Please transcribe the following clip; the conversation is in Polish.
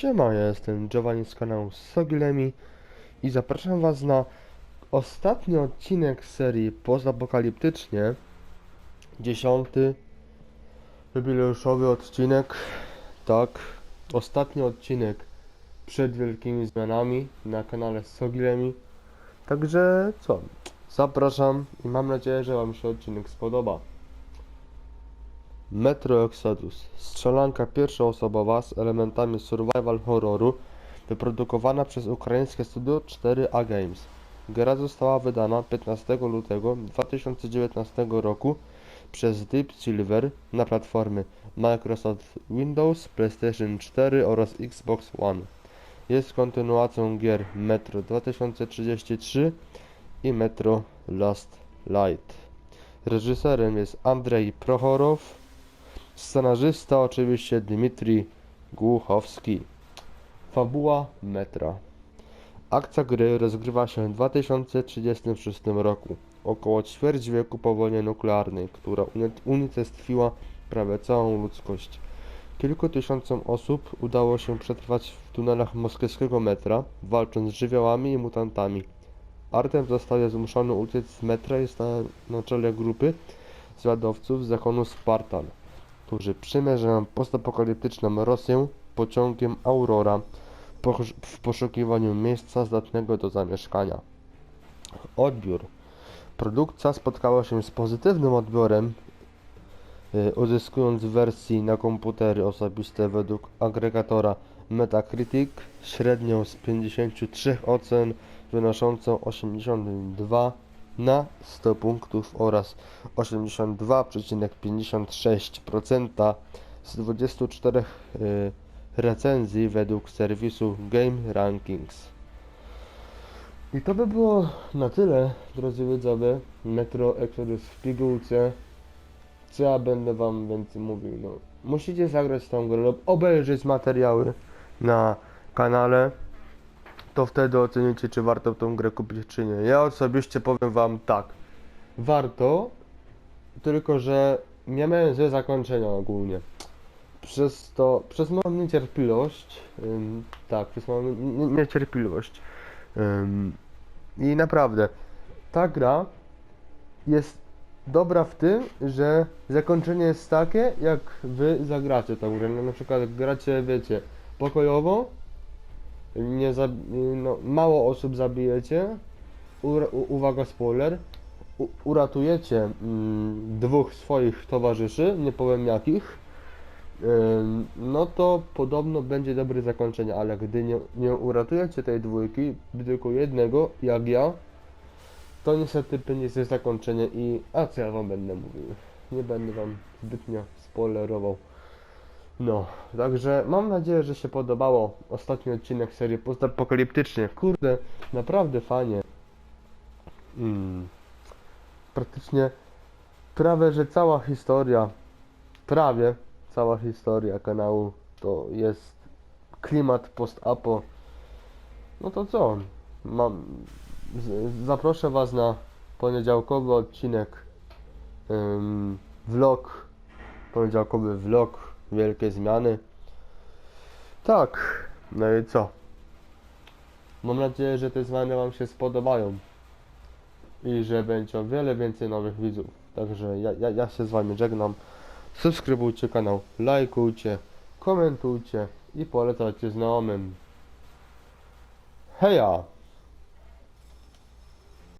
Siema, ja jestem Giovanni z kanału Sogilemi i zapraszam Was na ostatni odcinek serii pozapokaliptycznie. Dziesiąty jubileuszowy odcinek. Tak, ostatni odcinek przed wielkimi zmianami na kanale Sogilemi. Także co, zapraszam i mam nadzieję, że Wam się odcinek spodoba. Metro Exodus. Strzelanka pierwszoosobowa z elementami survival horroru wyprodukowana przez ukraińskie studio 4A Games. Gra została wydana 15 lutego 2019 roku przez Deep Silver na platformy Microsoft Windows, PlayStation 4 oraz Xbox One. Jest kontynuacją gier Metro 2033 i Metro Last Light. Reżyserem jest Andrzej Prochorow, Scenarzysta oczywiście Dmitrij Głuchowski. Fabuła Metra. Akcja gry rozgrywa się w 2036 roku, około ćwierć wieku po wojnie nuklearnej, która uni- unicestwiła prawie całą ludzkość. Kilku tysiącom osób udało się przetrwać w tunelach moskiewskiego metra, walcząc z żywiołami i mutantami. Artem zostaje zmuszony uciec z metra i staje na czele grupy zwiadowców z zakonu Spartan którzy przymierzają postapokaliptyczną Rosję pociągiem Aurora w poszukiwaniu miejsca zdatnego do zamieszkania. Odbiór. Produkcja spotkała się z pozytywnym odbiorem, y, uzyskując w wersji na komputery osobiste według agregatora Metacritic średnią z 53 ocen wynoszącą 82 na 100 punktów oraz 82,56% z 24 y, recenzji według serwisu Game Rankings. I to by było na tyle, drodzy widzowie. Metro Exodus w pigułce. Co ja będę wam więcej mówił? No, musicie zagrać tą grę lub obejrzeć materiały na kanale. To wtedy ocenicie, czy warto tą grę kupić, czy nie. Ja osobiście powiem wam tak. Warto, tylko że nie miałem złe zakończenia ogólnie. Przez to, przez moją niecierpliwość, ym, tak, przez moją nie- nie- niecierpliwość. Ym, I naprawdę, ta gra jest dobra w tym, że zakończenie jest takie, jak wy zagracie tą grę. No, na przykład gracie, wiecie, pokojowo, nie no, mało osób zabijecie, uwaga spoiler, uratujecie mm, dwóch swoich towarzyszy, nie powiem jakich, no to podobno będzie dobre zakończenie, ale gdy nie, nie uratujecie tej dwójki, tylko jednego, jak ja, to niestety będzie zakończenie i a co ja wam będę mówił, nie będę wam zbytnio spoilerował. No, także mam nadzieję, że się podobało ostatni odcinek serii postapokaliptycznie. Kurde, naprawdę fajnie. Mm. Praktycznie prawie, że cała historia, prawie cała historia kanału to jest klimat post-apo. No to co? Mam, zaproszę Was na poniedziałkowy odcinek, vlog, poniedziałkowy vlog wielkie zmiany. Tak, no i co? Mam nadzieję, że te zmiany Wam się spodobają i że będzie o wiele więcej nowych widzów. Także ja, ja, ja się z Wami żegnam. Subskrybujcie kanał, lajkujcie, komentujcie i polecajcie znajomym. Heja!